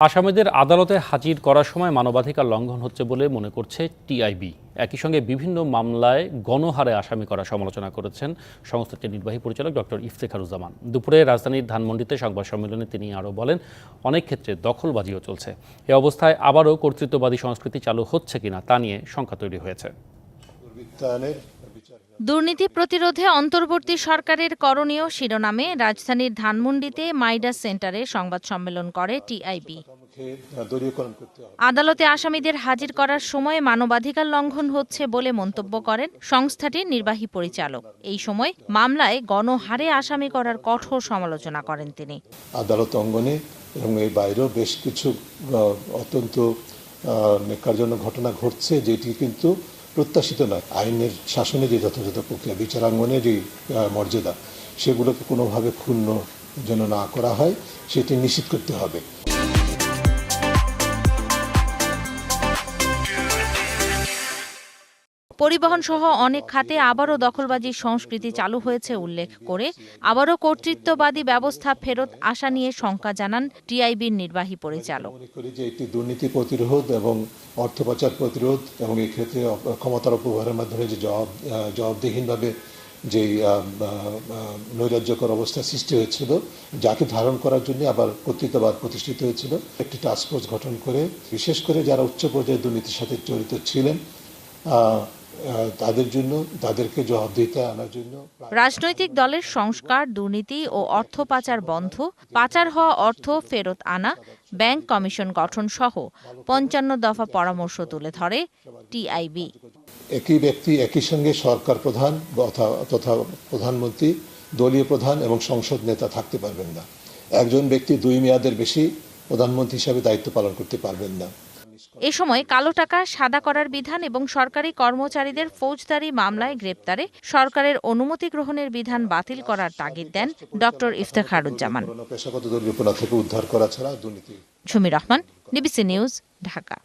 আসামিদের আদালতে হাজির করার সময় মানবাধিকার লঙ্ঘন হচ্ছে বলে মনে করছে টিআইবি একই সঙ্গে বিভিন্ন মামলায় গণহারে আসামি করা সমালোচনা করেছেন সংস্থাটির নির্বাহী পরিচালক ডক্টর ইফতেখারুজ্জামান। দুপুরে রাজধানীর ধানমন্ডিতে সংবাদ সম্মেলনে তিনি আরও বলেন, অনেক ক্ষেত্রে দখলবাজিও চলছে। এ অবস্থায় আবারও কর্তৃত্ববাদী সংস্কৃতি চালু হচ্ছে কিনা তা নিয়ে শঙ্কা তৈরি হয়েছে। দুর্নীতি প্রতিরোধে অন্তর্বর্তী সরকারের করণীয় শিরোনামে রাজধানীর ধানমন্ডিতে মাইডাস সেন্টারে সংবাদ সম্মেলন করে টিআইবি। আদালতে আসামিদের হাজির করার সময় মানবাধিকার লঙ্ঘন হচ্ছে বলে মন্তব্য করেন সংস্থাটির নির্বাহী পরিচালক। এই সময় মামলায় গণহারে আসামি করার কঠোর সমালোচনা করেন তিনি। আদালত অঙ্গনে এবং এর বাইরেও বেশ কিছু অত্যন্ত ঘটনা ঘটছে, যেটি কিন্তু প্রত্যাশিত নয়। আইনের শাসনে যে যথাযথ প্রক্রিয়া বিচারাঙ্গনে যে মর্যাদা, সেগুলোকে কোনোভাবে ক্ষুণ্ণ যেন না করা হয়, সেটি নিশ্চিত করতে হবে। পরিবহন সহ অনেক খাতে আবারও দখলবাজির সংস্কৃতি চালু হয়েছে উল্লেখ করে। আবারও কর্তৃত্ববাদী ব্যবস্থা ফেরত আসা নিয়ে শঙ্কা জানান টিআইবির নির্বাহী পরিচালক। এটি দুর্নীতি প্রতিরোধ এবং অর্থ পাচার প্রতিরোধ এবং এক্ষেত্রে ক্ষমতার অপব্যবহারের মাধ্যমে যে জবাব জবাবদিহীনভাবে যে নৈরাজ্যকর অবস্থা সৃষ্টি হয়েছিল, যাকে ধারণ করার জন্য আবার কর্তৃত্ববাদ প্রতিষ্ঠিত হয়েছিল। একটি টাস্কফোর্স গঠন করে, বিশেষ করে যারা উচ্চ পর্যায়ে দুর্নীতির সাথে জড়িত ছিলেন তাদের জন্য তাদেরকে জবাবদিহিতা আনার জন্য রাজনৈতিক দলের সংস্কার দুর্নীতি ও অর্থ পাচার বন্ধ পাচার হওয়া অর্থ ফেরত আনা ব্যাংক কমিশন গঠন সহ পঞ্চান্ন দফা পরামর্শ তুলে ধরে টিআইবি। একই ব্যক্তি একই সঙ্গে সরকার প্রধান তথা- তথা প্রধানমন্ত্রী দলীয় প্রধান এবং সংসদ নেতা থাকতে পারবেন না। একজন ব্যক্তি দুই মেয়াদের বেশি প্রধানমন্ত্রী হিসাবে দায়িত্ব পালন করতে পারবেন না। এ সময় কালো টাকা সাদা করার বিধান এবং সরকারি কর্মচারীদের ফৌজদারি মামলায় গ্রেপ্তারে সরকারের অনুমতি গ্রহণের বিধান বাতিল করার তাগিদ দেন ডক্টর ইফতেখারুজ্জামান। পুরনো পেশাগত দলীয়পনা থেকে উদ্ধার করা ছাড়া দুর্নীতি ঝুমি রহমান ডিবিসি নিউজ ঢাকা।